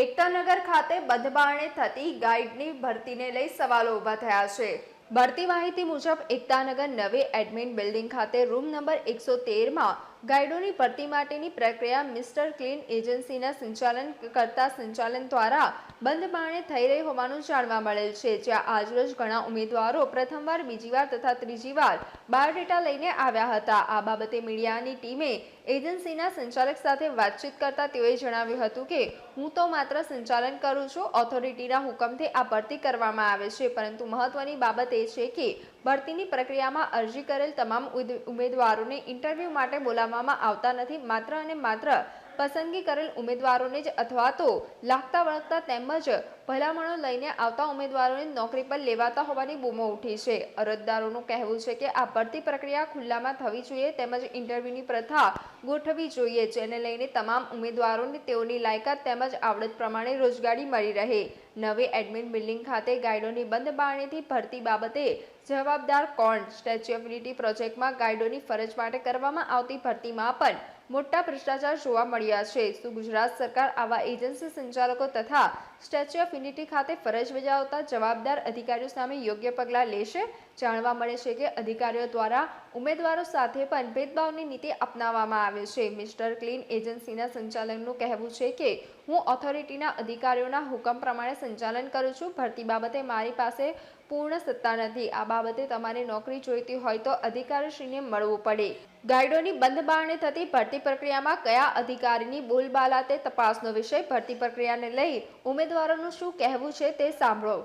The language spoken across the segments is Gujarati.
એકતાનગર ખાતે બંધબારણે થતી ગાઈડની ભરતીને લઈ સવાલો ઊભા થયા છે. ભરતી માહિતી મુજબ એકતાનગર નવી એડમિન બિલ્ડિંગ ખાતે રૂમ નંબર એકસો તેરમાં ગાઈડોની ભરતી માટેની પ્રક્રિયા મિસ્ટર ક્લીન એજન્સીના સંચાલન કરતા સંચાલન દ્વારા બંધ બારણે થઈ રહી હોવાનું જાણવા મળેલ છે, જ્યાં આજરોજ ઘણા ઉમેદવારો પ્રથમવાર બીજી વાર તથા ત્રીજી વાર બાયોડેટા લઈને આવ્યા હતા. આ બાબતે મીડિયાની ટીમે એજન્સીના સંચાલક સાથે વાતચીત કરતા તેઓએ જણાવ્યું હતું કે, હું તો માત્ર સંચાલન કરું છું, ઓથોરિટીના હુકમથી આ ભરતી કરવામાં આવે છે, પરંતુ મહત્વની બાબત એ છે કે, ભરતીની પ્રક્રિયામાં અરજી કરેલ તમામ ઉમેદવારોને ઇન્ટરવ્યૂ માટે બોલાવવામાં આવતા નથી. માત્ર અને માત્ર પસંદગી કરેલ ઉમેદવારોને જ અથવા તો લાગતા વળગતા તેમજ ભલામણો લઈને આવતા ઉમેદવારોને નોકરી પર લેવાતા હોવાની બૂમો ઉઠી છે. અરજદારોનું કહેવું છે કે આ ભરતી પ્રક્રિયા ખુલ્લામાં થવી જોઈએ તેમજ ઇન્ટરવ્યૂની પ્રથા ગોઠવવી જોઈએ, જેને લઈને તમામ ઉમેદવારોને તેઓની લાયકાત તેમજ આવડત પ્રમાણે રોજગારી મળી રહે. નવી એડમિન બિલ્ડિંગ ખાતે ગાઈડોની બંધ બારણીથી ભરતી બાબતે જવાબદાર કોણ? સ્ટેચ્યુ ઓફ યુનિટી પ્રોજેક્ટમાં ગાઈડોની ફરજ માટે કરવામાં આવતી ભરતીમાં પણ મોટા ભ્રષ્ટાચાર જોવા મળ્યા છે. શું ગુજરાત સરકાર આવા એજન્સી સંચાલકો તથા સ્ટેચ્યુ ઓફ યુનિટી ખાતે ફરજ બજાવતા જવાબદાર અધિકારીઓ સામે યોગ્ય પગલાં લેશે. જાણવા મળે છે કે અધિકારીઓ દ્વારા ઉમેદવારો સાથે પણ ભેદભાવની નીતિ અપનાવવામાં આવે છે. મિસ્ટર ક્લીન એજન્સીના સંચાલનનું કહેવું છે કે, હું ઓથોરિટીના અધિકારીઓના હુકમ પ્રમાણે સંચાલન કરું છું. ભરતી બાબતે મારી પાસે પૂર્ણ સત્તા નથી. આ બાબતે તમારે નોકરી જોઈતી હોય તો અધિકારીશ્રીને મળવું પડે. ગાઈડોની બંધ બારણે થતી ભરતી પ્રક્રિયામાં કયા અધિકારીની બોલબાલા તે તપાસનો વિષય. ભરતી પ્રક્રિયાને લઈ ઉમેદવારોનું શું કહેવું છે તે સાંભળો.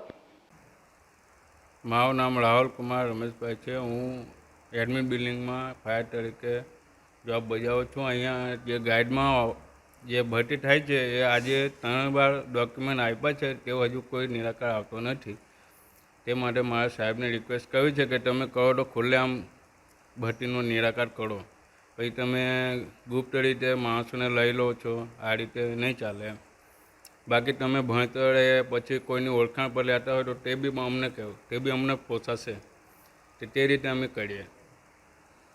મારું નામ રાહુલ કુમાર રમેશભાઈ છે. હું એડમિન બિલ્ડિંગમાં ફાયર તરીકે જોબ બજાવું છું. અહીંયા જે ગાઈડમાં જે ભરતી થાય છે, એ આજે ત્રણ વાર ડોક્યુમેન્ટ આપ્યા છે તે હજુ કોઈ નિરાકાર આવતો નથી. તે માટે મારા સાહેબને રિક્વેસ્ટ કરવી છે કે તમે કરો તો ખુલ્લેઆમ ભરતીનો નિરાકાર કરો. પછી તમે ગુપ્ત રીતે માણસોને લઈ લો છો, આ રીતે નહીં ચાલે. એમ બાકી તમે ભણતર પછી કોઈની ઓળખાણ પર લેતા હોય તો તે બી અમને કહો, તે બી અમને પોસાશે. તે રીતે અમે કરીએ.